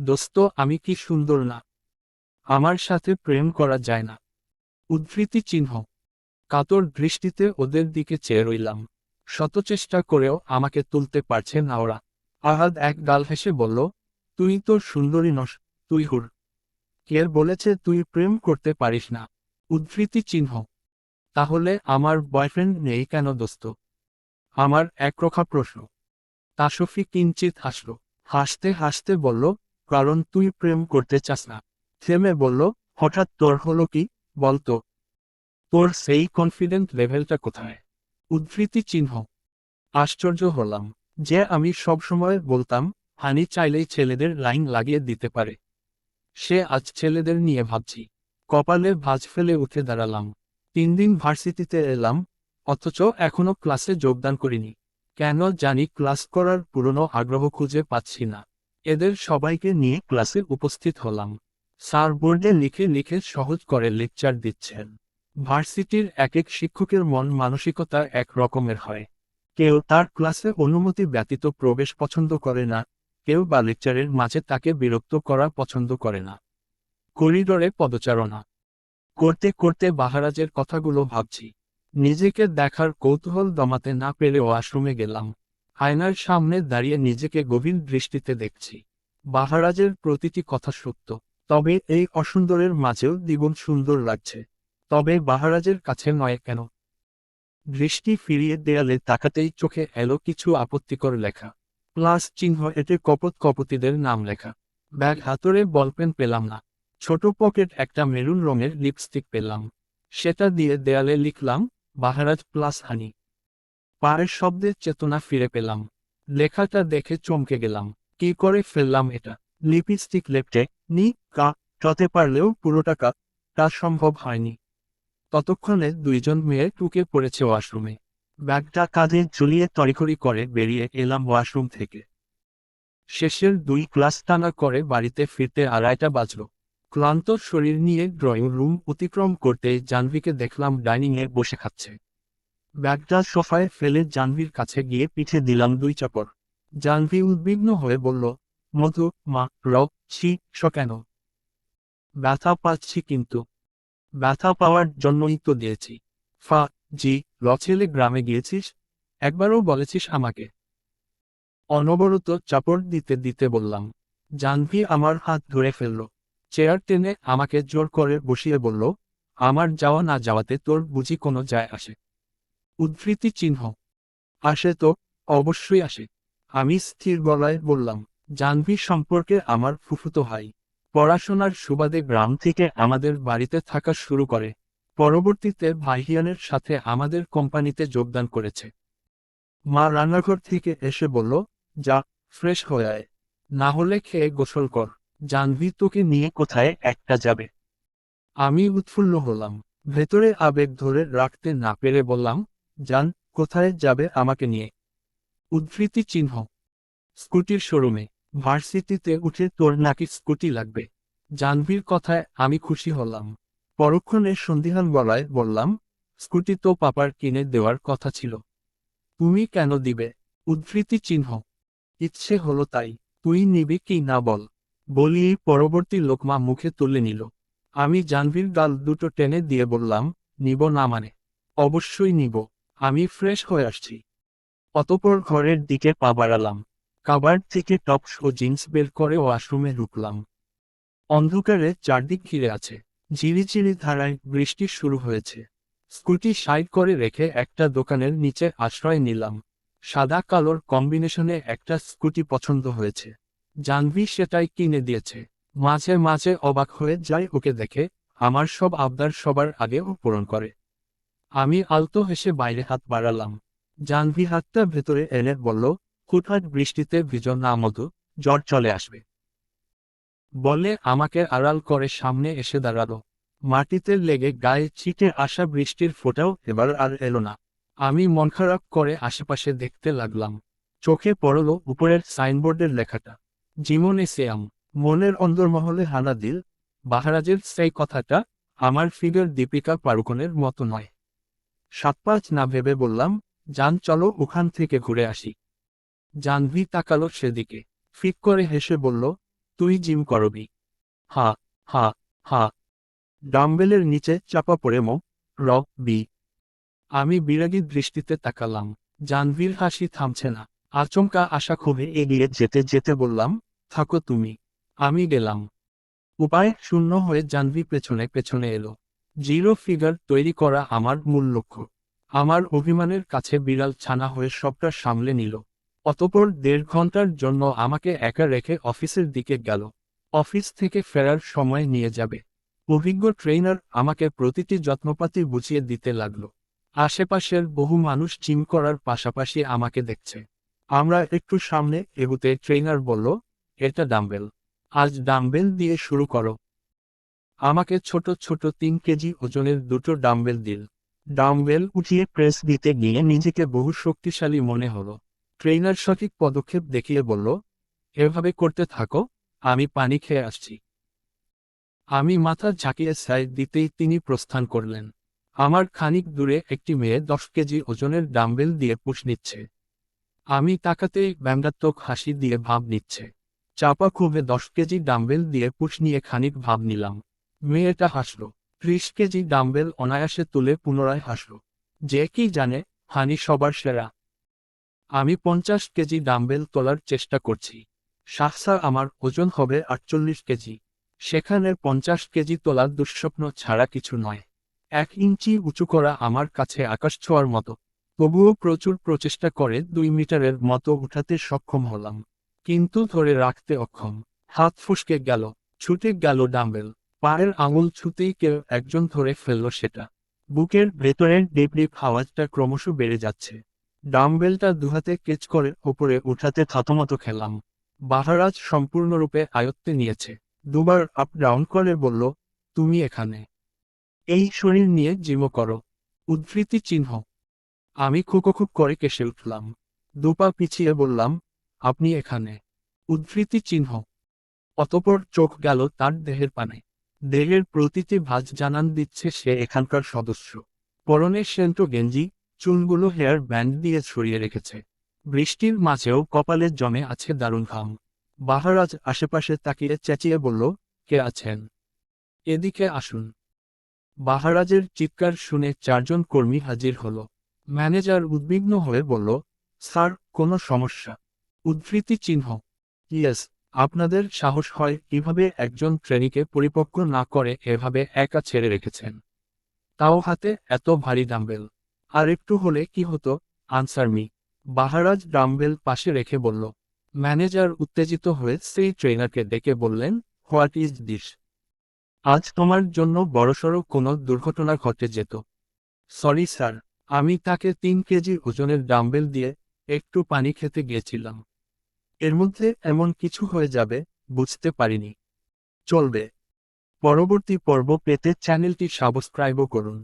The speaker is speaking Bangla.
দোস্ত, আমি কি সুন্দর না। আমার সাথে প্রেম করা যায় না। উদ্ধৃতি চিহ্ন। কাতর দৃষ্টিতে ওদের দিকে চেয়ে রইলাম। শত চেষ্টা করেও আমাকে তুলতে পারছে না ওরা। আহাদ এক গাল হেসে বলল, তুই তো সুন্দরী নস, তুই হুর। কে বলেছে তুই প্রেম করতে পারিস না। উদ্ধৃতি চিহ্ন। তাহলে আমার বয়ফ্রেন্ড নেই কেন দোস্ত? আমার একরখা প্রশ্ন। তাসফি কিঞ্চিত হাসল। হাসতে হাসতে বলল কারণ তুই প্রেম করতে চাস না। থেমে বলল, হঠাৎ তোর হলো কি? বলতো তোর সেই কনফিডেন্ট লেভেলটা কোথায়? উদ্ধৃতি চিহ্ন। আশ্চর্য হলাম যে আমি সবসময় বলতাম, হানি চাইলেই ছেলেদের লাইন লাগিয়ে দিতে পারে। সে আজ ছেলেদের নিয়ে ভাবছি। কপালে ভাঁজ ফেলে উঠে দাঁড়ালাম। তিন দিন ভার্সিটিতে এলাম, অথচ এখনও ক্লাসে যোগদান করিনি। কেন জানি ক্লাস করার পুরনো আগ্রহ খুঁজে পাচ্ছি না। এদের সবাইকে নিয়ে ক্লাসে উপস্থিত হলাম। স্যার বোর্ডে লিখে লিখে সহজ করে লেকচার দিচ্ছেন। ভার্সিটির এক এক শিক্ষকের মন মানসিকতা এক রকমের হয়। কেউ তার ক্লাসে অনুমতি ব্যতীত প্রবেশ পছন্দ করে না, কেউ বা লেকচারের মাঝে তাকে বিরক্ত করা পছন্দ করে না। করিডোরে পদচারণা। করতে করতে বাহারাজের কথাগুলো ভাবছি। নিজেকে দেখার কৌতূহল দমাতে না পেরে ওয়াশরুমে গেলাম। আয়নার সামনে দাঁড়িয়ে নিজেকে গভীর দৃষ্টিতে দেখছি। বাহারাজের প্রতিটি কথা সত্য, তবে এই অসুন্দরের মাঝেও দ্বিগুণ সুন্দর লাগছে। তবে বাহারাজের কাছে নয় কেন? দৃষ্টি ফিরিয়ে দেয়ালে তাকাতেই চোখে এলো কিছু আপত্তিকর লেখা। প্লাস চিহ্ন এতে কপত কপতিদের নাম লেখা। ব্যাগ হাতরে বলপেন পেলাম না। ছোট পকেট একটা মেরুন রঙের লিপস্টিক পেলাম। সেটা দিয়ে দেয়ালে লিখলাম, বাহারাজ প্লাস হানি। পায়ের শব্দের চেতনা ফিরে পেলাম। লেখাটা দেখে চমকে গেলাম। কি করে ফেললাম এটা? লিপস্টিক লেপটে নি, কা টতে পারলেও পুরোটা কা, তা সম্ভব হয়নি। ততক্ষণে দুইজন মেয়ে টুকে পড়েছে ওয়াশরুমে। ব্যাগটা কাঁধে ঝুলিয়ে তড়িখড়ি করে বেরিয়ে এলাম ওয়াশরুম থেকে। শেষের দুই ক্লাস টানা করে বাড়িতে ফিরতে আড়াইটা বাজল। ক্লান্ত শরীর নিয়ে ড্রয়িং রুম অতিক্রম করতে জাহ্নবীকে দেখলাম ডাইনিংয়ে বসে খাচ্ছে। ব্যাগটা সোফায় ফেলে জাহ্নবীর কাছে গিয়ে পিঠে দিলাম দুই চাপড়। জাহ্নবী উদ্বিগ্ন হয়ে বলল, মধু, মা র ছি স কেন? ব্যথা পাচ্ছি কিন্তু। ব্যথা পাওয়ার জন্যই তো দিয়েছি। ফা, জি লছেলে গ্রামে গিয়েছিস? একবারও বলেছিস আমাকে। অনবরত চাপড় দিতে দিতে বললাম। জাহ্নবী আমার হাত ধরে ফেলল। চেয়ার টেনে আমাকে জোর করে বসিয়ে বলল, আমার যাওয়া না যাওয়াতে তোর বুঝি কোনো যায় আসে। উদ্ধৃতি চিহ্ন। আসে তো, অবশ্যই আসে। আমি স্থির গলায় বললাম, জাহ্নবী সম্পর্কে আমার ফুফুতো ভাই। পড়াশোনার সুবাদে গ্রাম থেকে আমাদের বাড়িতে থাকা শুরু করে। পরবর্তীতে ভাইহিয়ানের সাথে আমাদের কোম্পানিতে যোগদান করেছে। মা রান্নাঘর থেকে এসে বলল, যা, ফ্রেশ হয়ে আয়। না হলে খেয়ে গোসল কর। জাহ্নবী তোকে নিয়ে কোথায় একটা যাবে? আমি উৎফুল্ল হলাম। ভেতরে আবেগ ধরে রাখতে না পেরে বললাম জান কোথায় যাবে আমাকে নিয়ে? উদ্ধৃতি চিহ্ন। স্কুটির শোরুমে। ভার্সিটিতে উঠে তোর নাকি স্কুটি লাগবে। জাহ্নবীর কথায় আমি খুশি হলাম। পরক্ষণে সন্ধিহান গলায় বললাম, স্কুটি তো পাপার কিনে দেওয়ার কথা ছিল। তুমি কেন দিবে? উদ্ধৃতি চিহ্ন। ইচ্ছে হলো তাই। তুই নিবি কি না বল? বলিয়েই পরবর্তী লোকমা মুখে তুলে নিল। আমি জাহ্নবীর গাল দুটো টেনে দিয়ে বললাম, নিব না মানে। অবশ্যই নিব। আমি ফ্রেশ হয়ে আসছি। অতপর ঘরের দিকে পা বাড়ালাম। কাবার থেকে টপস ও জিন্স বের করে ওয়াশরুমে ঢুকলাম। অন্ধকারে চারদিক ঘিরে আছে। ঝিরিঝিরি ধারায় বৃষ্টি শুরু হয়েছে। স্কুটি সাইড করে রেখে একটা দোকানের নিচে আশ্রয় নিলাম। সাদা কালোর কম্বিনেশনে একটা স্কুটি পছন্দ হয়েছে। জাহ্নবী সেটাই কিনে দিয়েছে। মাঝে মাঝে অবাক হয়ে যায় ওকে দেখে। আমার সব আবদার সবার আগেও পূরণ করে। আমি আলতো হেসে বাইরে হাত বাড়ালাম। জানভি হাতটা ভেতরে এনে বলল, হুটহাট বৃষ্টিতে ভিজন না, মধু। জ্বর চলে আসবে। বলে আমাকে আড়াল করে সামনে এসে দাঁড়াল। মাটিতে লেগে গায়ে ছিটে আসা বৃষ্টির ফোঁটাও এবার আর এলো না। আমি মন খারাপ করে আশেপাশে দেখতে লাগলাম। চোখে পড়ল উপরের সাইনবোর্ডের লেখাটা। জীবনে সেয়াম। মনের অন্দরমহলে হানা দিল। বাহারাজের সেই কথাটা আমার ফিগার দীপিকা পারুকনের মতো নয়। সাত পাঁচ না ভেবে বললাম, যান, চলো ওখান থেকে ঘুরে আসি। জাহ্নবী তাকালো সেদিকে, ফিক করে হেসে বলল, তুই জিম করবি। হা হা হা। ডাম্বেলের নিচে চাপা পড়ে মো, র, বি। আমি বিরাগী দৃষ্টিতে তাকালাম। জানভীর হাসি থামছে না। আচমকা আশা ক্ষোভে এগিয়ে যেতে যেতে বললাম, থাকো তুমি। আমি গেলাম। উপায় শূন্য হয়ে জানভি পেছনে পেছনে এলো। জিরো ফিগার তৈরি করা আমার মূল লক্ষ্য। আমার অভিমানের কাছে বিড়াল ছানা হয়ে সবটা সামলে নিল। অতপর দেড় ঘণ্টার জন্য আমাকে একা রেখে অফিসের দিকে গেল। অফিস থেকে ফেরার সময় নিয়ে যাবে। অভিজ্ঞ ট্রেনার আমাকে প্রতিটি যত্নপাতি বুঝিয়ে দিতে লাগল। আশেপাশের বহু মানুষ জিম করার পাশাপাশি আমাকে দেখছে। আমরা একটু সামনে এগুতে ট্রেনার বলল, এটা ডাম্বেল। আজ ডাম্বেল দিয়ে শুরু করো। আমাকে ছোট ছোট তিন কেজি ওজনের দুটো ডাম্বেল দিল। ডাম্বেল উঠিয়ে প্রেস দিতে গিয়ে নিজেকে বহু শক্তিশালী মনে হলো। ট্রেনার সঠিক পদক্ষেপ দেখিয়ে বলল, এভাবে করতে থাকো, আমি পানি খেয়ে আসছি। আমি মাথা ঝাঁকিয়ে সাইড দিতেই তিনি প্রস্থান করলেন। আমার খানিক দূরে একটি মেয়ে দশ কেজি ওজনের ডাম্বেল দিয়ে পুষ নিচ্ছে। আমি তাকাতেই ব্যঙ্গাত্মক হাসি দিয়ে ভাব নিচ্ছে। চাপা খুবে দশ কেজি ডাম্বেল দিয়ে পুষ নিয়ে খানিক ভাব নিলাম। মেয়েটা হাসল। ত্রিশ কেজি ডাম্বেল অনায়াসে তুলে পুনরায় হাসল। যে কি জানে, হানি সবার সেরা। আমি পঞ্চাশ কেজি ডাম্বেল তোলার চেষ্টা করছি। শাহসা আমার ওজন হবে আটচল্লিশ কেজি। সেখানে পঞ্চাশ কেজি তোলার দুঃস্বপ্ন ছাড়া কিছু নয়। এক ইঞ্চি উঁচু করা আমার কাছে আকাশ ছোঁয়ার মতো। তবুও প্রচুর প্রচেষ্টা করে দুই মিটারের মতো উঠাতে সক্ষম হলাম। কিন্তু ধরে রাখতে অক্ষম। হাত ফুসকে গেল, ছুটে গেল ডাম্বেল। পায়ের আঙুল ছুতেই কেউ একজন ধরে ফেলল সেটা। বুকের ভেতরের ডিপ আওয়াজটা ক্রমশ বেড়ে যাচ্ছে। ডাম্বেলটা দুহাতে কেচ করে ওপরে উঠাতে থতমত খেলাম। বাহারাজ সম্পূর্ণরূপে আয়ত্তে নিয়েছে। দুবার আপ ডাউন করে বলল, তুমি এখানে। এই শরীর নিয়ে জিমো করো। উদ্ধৃতি চিহ্ন আমি খুকোখুক করে কেসে উঠলাম। দুপা পিছিয়ে বললাম, আপনি এখানে। উদ্ধৃতি চিহ্ন অতপর চোখ গেল তার দেহের পানে। দেহের প্রতিটি ভাজ জানান দিচ্ছে সে এখানকার সদস্য। পরনে সেন্টো গেঞ্জি, চুলগুলো হেয়ার ব্যান্ড দিয়ে ছড়িয়ে রেখেছে। বৃষ্টির মাঝেও কপালে জমে আছে দারুণ ঘাম। বাহারাজ আশেপাশে তাকিয়ে চেঁচিয়ে বলল, কে আছেন? এদিকে আসুন। বাহারাজের চিৎকার শুনে চারজন কর্মী হাজির হল। ম্যানেজার উদ্বিগ্ন হয়ে বলল, স্যার, কোনো সমস্যা। উদ্ধৃতি চিহ্ন। ইয়েস আপনাদের সাহস হয় কীভাবে একজন ট্রেনিকে পরিপক্ক না করে এভাবে একা ছেড়ে রেখেছেন। তাও হাতে এত ভারী ডাম্বেল আর একটু হলে কি হতো? আনসার মি বাহারাজ ডাম্বেল পাশে রেখে বলল ম্যানেজার উত্তেজিত হয়ে সেই ট্রেনারকে ডেকে বললেন হোয়াট ইজ দিস আজ তোমার জন্য বড়সড় কোনো দুর্ঘটনা ঘটে যেত। সরি স্যার আমি তাকে তিন কেজি ওজনের ডাম্বেল দিয়ে একটু পানি খেতে গিয়েছিলাম। এর মধ্যে এমন কিছু হয়ে যাবে, বুঝতে পারিনি। চলবে। পরবর্তী পর্ব পেতে চ্যানেলটি সাবস্ক্রাইবও করুন।